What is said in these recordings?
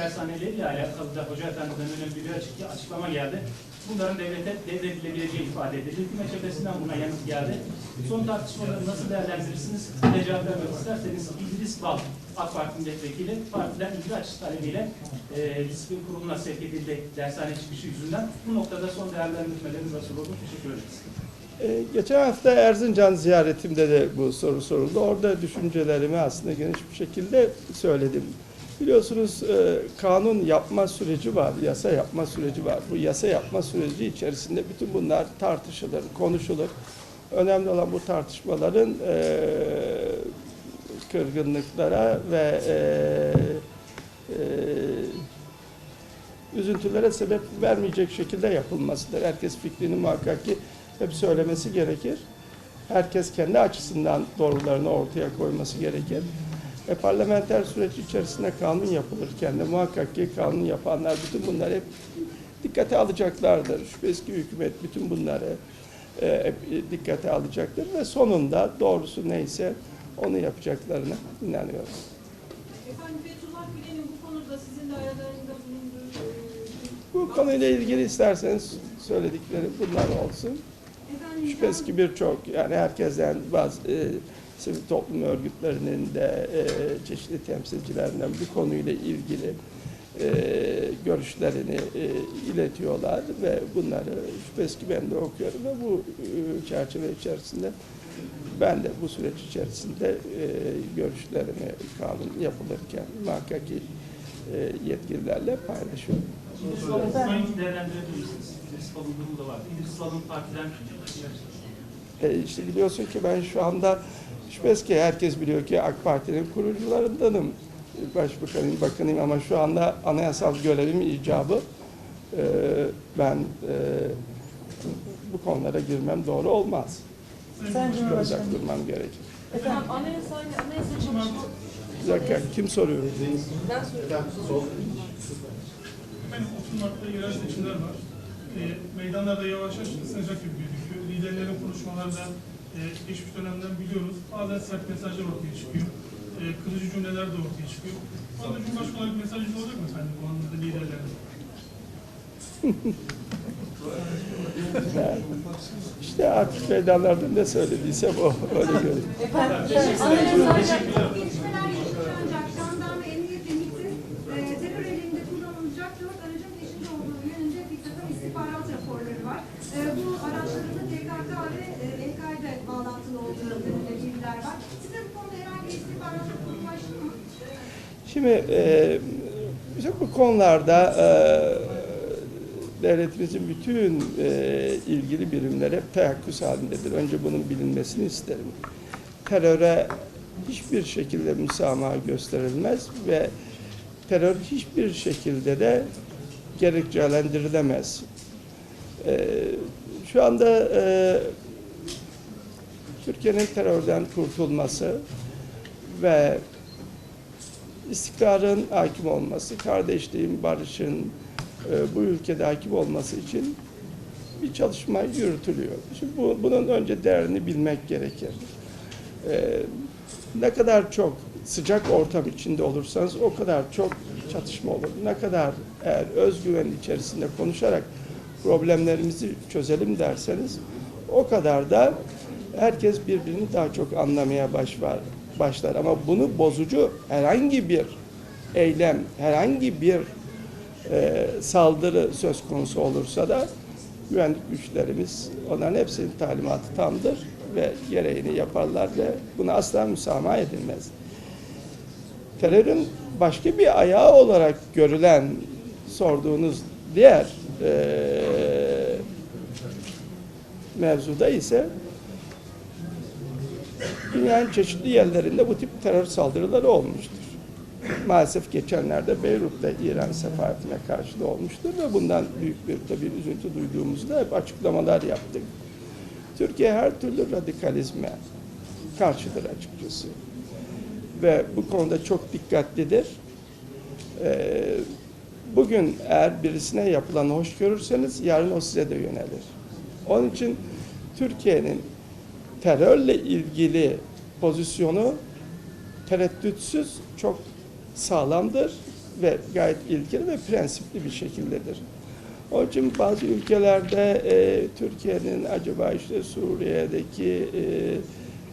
dershaneleriyle alakalı da Hoca Efendi'den önemli bir açık, açıklama geldi. Bunların devlete devredilebileceği ifade edildi. Hükümet cephesinden buna yanıt geldi. Son tartışmaları nasıl değerlendirirsiniz? Bir cevap vermek isterseniz İdris Bal, AK Parti milletvekili, partiden ilgi açısı talebiyle e, disiplin kuruluna sevk edildi dershane çıkışı yüzünden. Bu noktada son değerlendirmeleriniz nasıl olur? Teşekkür ederiz. Ee, Geçen hafta Erzincan ziyaretimde de bu soru soruldu. Orada düşüncelerimi aslında geniş bir şekilde söyledim. Biliyorsunuz e, kanun yapma süreci var, yasa yapma süreci var. Bu yasa yapma süreci içerisinde bütün bunlar tartışılır, konuşulur. Önemli olan bu tartışmaların e, kırgınlıklara ve e, e, üzüntülere sebep vermeyecek şekilde yapılmasıdır. Herkes fikrini muhakkak ki hep söylemesi gerekir. Herkes kendi açısından doğrularını ortaya koyması gerekir. E, parlamenter süreç içerisinde kanun yapılırken de muhakkak ki kanun yapanlar bütün bunları hep dikkate alacaklardır. Şüphesiz ki hükümet bütün bunları e, hep dikkate alacaktır ve sonunda doğrusu neyse onu yapacaklarına inanıyorum. Efendim Fethullah Gülen'in bu konuda sizin de aralarında bulunduğu... e, Bu konuyla ilgili isterseniz söylediklerim bunlar olsun. Şüphesiz ki birçok yani herkesten bazı e, sivil toplum örgütlerinin de e, çeşitli temsilcilerinden bu konuyla ilgili e, görüşlerini e, iletiyorlar ve bunları şüphesiz ki ben de okuyorum ve bu e, çerçeve içerisinde ben de bu süreç içerisinde e, görüşlerimi kanun yapılırken muhakkak ki e, yetkililerle paylaşıyorum. İdris Bal'ın sanki değerlendirebilir misiniz? İdris Bal'ın durumu da var. İdris Bal'ın partiden E işte biliyorsun ki ben şu anda şüphesiz ki herkes biliyor ki AK Parti'nin kurucularındanım. Başbakanıyım, bakanıyım ama şu anda anayasal görevim icabı. E, ben e, bu konulara girmem doğru olmaz. Sayın Uzak Cumhurbaşkanı. durmam gerekir. Efendim anayasa, anayasa çalışma... Bir dakika kim soruyor? Ben soruyorum. Hemen 30 Mart'ta yerel seçimler var. E, meydanlarda yavaş yavaş ısınacak gibi gözüküyor. Liderlerin konuşmalarında e, geçmiş dönemden biliyoruz. Bazen sert mesajlar ortaya çıkıyor. E, kırıcı cümleler de ortaya çıkıyor. Bu anda Cumhurbaşkanı olarak mesajınız olacak mı efendim bu anlamda liderlerden? İşte artık meydanlarda ne söylediyse bu öyle görünüyor. Efendim, Şimdi e, bu konularda e, devletimizin bütün e, ilgili birimleri hep teyakkuz halindedir. Önce bunun bilinmesini isterim. Teröre hiçbir şekilde müsamaha gösterilmez ve terör hiçbir şekilde de gerekçelendirilemez. E, şu anda e, Türkiye'nin terörden kurtulması ve istikrarın hakim olması, kardeşliğin, barışın e, bu ülkede hakim olması için bir çalışma yürütülüyor. Şimdi bu, bunun önce değerini bilmek gerekir. E, ne kadar çok sıcak ortam içinde olursanız o kadar çok çatışma olur. Ne kadar eğer özgüven içerisinde konuşarak problemlerimizi çözelim derseniz o kadar da herkes birbirini daha çok anlamaya başlar. Başlar. Ama bunu bozucu herhangi bir eylem, herhangi bir e, saldırı söz konusu olursa da güvenlik güçlerimiz onların hepsinin talimatı tamdır ve gereğini yaparlar ve buna asla müsamaha edilmez. Terörün başka bir ayağı olarak görülen sorduğunuz diğer e, mevzuda ise dünyanın çeşitli yerlerinde bu tip terör saldırıları olmuştur. Maalesef geçenlerde Beyrut'ta İran sefaretine karşı da olmuştur ve bundan büyük bir tabii üzüntü duyduğumuzda hep açıklamalar yaptık. Türkiye her türlü radikalizme karşıdır açıkçası. Ve bu konuda çok dikkatlidir. Ee, bugün eğer birisine yapılanı hoş görürseniz yarın o size de yönelir. Onun için Türkiye'nin terörle ilgili pozisyonu tereddütsüz çok sağlamdır ve gayet ilkeli ve prensipli bir şekildedir. Onun için bazı ülkelerde e, Türkiye'nin acaba işte Suriye'deki e,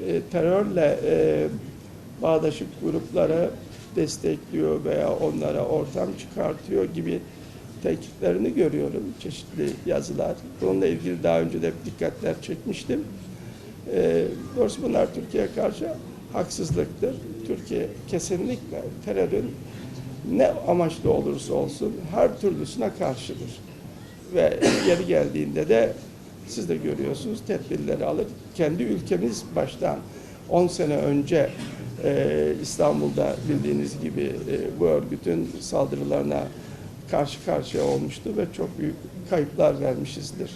e, terörle e, bağdaşık grupları destekliyor veya onlara ortam çıkartıyor gibi tenkitlerini görüyorum çeşitli yazılar. Bununla ilgili daha önce de dikkatler çekmiştim. Doğrusu bunlar Türkiye'ye karşı haksızlıktır. Türkiye kesinlikle terörün ne amaçlı olursa olsun her türlüsüne karşıdır. Ve yeri geldiğinde de siz de görüyorsunuz tedbirleri alır. Kendi ülkemiz baştan 10 sene önce e, İstanbul'da bildiğiniz gibi e, bu örgütün saldırılarına karşı karşıya olmuştu ve çok büyük kayıplar vermişizdir.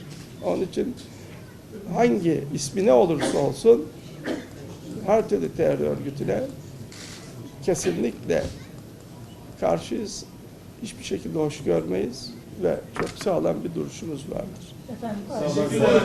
Onun için hangi ismi ne olursa olsun her türlü terör örgütüne kesinlikle karşıyız. Hiçbir şekilde hoş görmeyiz ve çok sağlam bir duruşumuz vardır. Teşekkürler.